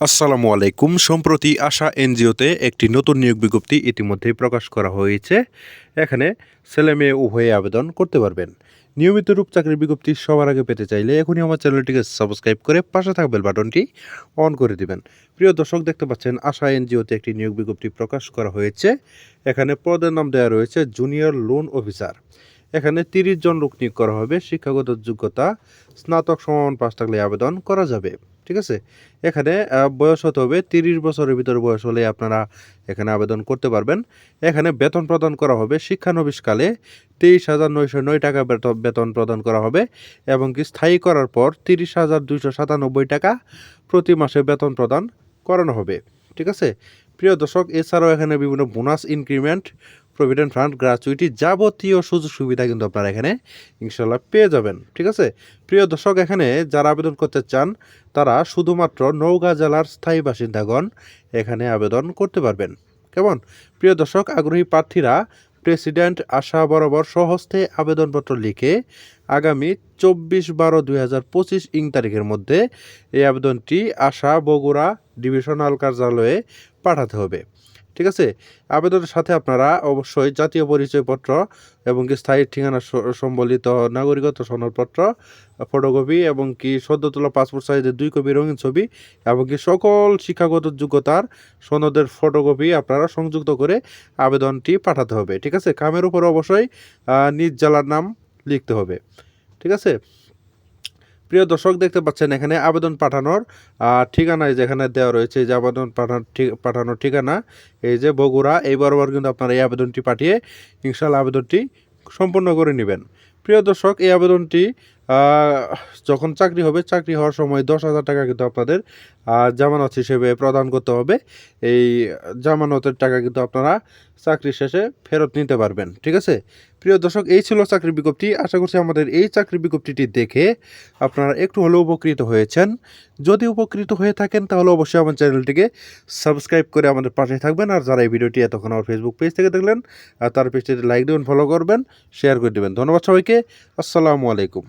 আসসালামু আলাইকুম। সম্প্রতি আশা এনজিওতে একটি নতুন নিয়োগ বিজ্ঞপ্তি ইতিমধ্যেই প্রকাশ করা হয়েছে। এখানে ছেলে মেয়ে উভয়ে আবেদন করতে পারবেন। নিয়মিত রূপ চাকরির বিজ্ঞপ্তি সবার আগে পেতে চাইলে এখনই আমার চ্যানেলটিকে সাবস্ক্রাইব করে পাশে থাকা বেল বাটনটি অন করে দিবেন। প্রিয় দর্শক, দেখতে পাচ্ছেন আশা এনজিওতে একটি নিয়োগ বিজ্ঞপ্তি প্রকাশ করা হয়েছে। এখানে পদের নাম দেওয়া রয়েছে জুনিয়র লোন অফিসার। এখানে তিরিশ জন লোক নিয়োগ করা হবে। শিক্ষাগত যোগ্যতা, স্নাতক সমান পাশ থাকলে আবেদন করা যাবে। ঠিক আছে? এখানে বয়স হতে হবে তিরিশ বছরের ভিতরে বয়স হলে আপনারা এখানে আবেদন করতে পারবেন। এখানে বেতন প্রদান করা হবে শিক্ষানবিশকালে তেইশ হাজার নয়শো নয় টাকা বেতন প্রদান করা হবে এবং কি স্থায়ী করার পর তিরিশ হাজার দুইশো সাতানব্বই টাকা প্রতি মাসে বেতন প্রদান করানো হবে। ঠিক আছে? প্রিয় দর্শক, এছাড়াও এখানে বিভিন্ন bonus increment provident fund gratuity যাবতীয় সুযোগ সুবিধা কিন্তু আপনারা এখানে ইনশাল্লাহ পেয়ে যাবেন, ঠিক আছে? প্রিয় দর্শক, এখানে যারা আবেদন করতে চান, তারা শুধুমাত্র নওগাঁ জেলার স্থায়ী বাসিন্দাগণ এখানে আবেদন করতে পারবেন। কেমন? প্রিয় দর্শক, আগ্রহী প্রার্থীরা প্রেসিডেন্ট আশা বরাবর স্বহস্তে আবেদনপত্র লিখে আগামী চব্বিশ বারো দুই হাজার পঁচিশ ইং তারিখের মধ্যে এই আবেদনটি আশা বগুড়া ডিভিশনাল কার্যালয়ে পাঠাতে হবে। ঠিক আছে? আবেদনের সাথে আপনারা অবশ্যই জাতীয় পরিচয়পত্র এবং কি স্থায়ী ঠিকানা সম্বলিত নাগরিকত্ব সনদপত্র, ফটোকপি এবং কি সদ্য তোলা পাসপোর্ট সাইজের দুই কপি রঙিন ছবি এবং কি সকল শিক্ষাগত যোগ্যতার সনদের ফটোকপি আপনারা সংযুক্ত করে আবেদনটি পাঠাতে হবে। ঠিক আছে? কামের উপর অবশ্যই নিজ জেলার নাম লিখতে হবে। ঠিক আছে? প্রিয় দর্শক দেখতে পাচ্ছেন এখানে আবেদন পাঠানোর আহ, ঠিকানা এই যে এখানে দেওয়া রয়েছে এই যে আবেদন পাঠানোর ঠিকানা এই যে বগুড়া এই বরাবর কিন্তু আপনারা এই আবেদনটি পাঠিয়ে ইনশাল্লাহ আবেদনটি সম্পূর্ণ করে নেবেন। প্রিয় দর্শক এই আবেদনটি যখন চাকরি হবে চাকরি হওয়ার সময় দশ হাজার টাকা কিন্তু আপনাদের জামানত হিসেবে প্রদান করতে হবে। এই জামানতের টাকা কিন্তু আপনারা চাকরি শেষে ফেরত নিতে পারবেন ঠিক আছে? প্রিয় দর্শক, এই ছিল চাকরি বিজ্ঞপ্তি। আশা করছি আমাদের এই চাকরি বিজ্ঞপ্তিটি দেখে আপনারা একটু হলেও উপকৃত হয়েছেন। যদি উপকৃত হয়ে থাকেন, তাহলে অবশ্যই আমার চ্যানেলটিকে সাবস্ক্রাইব করে আমাদের পাশে থাকবেন। আর যারা এই ভিডিওটি এতক্ষণ আমার ফেসবুক পেজ থেকে দেখলেন, আর তার পেজটিতে লাইক দেবেন ফলো করবেন শেয়ার করে দেবেন। ধন্যবাদ সবাইকে। আসসালামু আলাইকুম।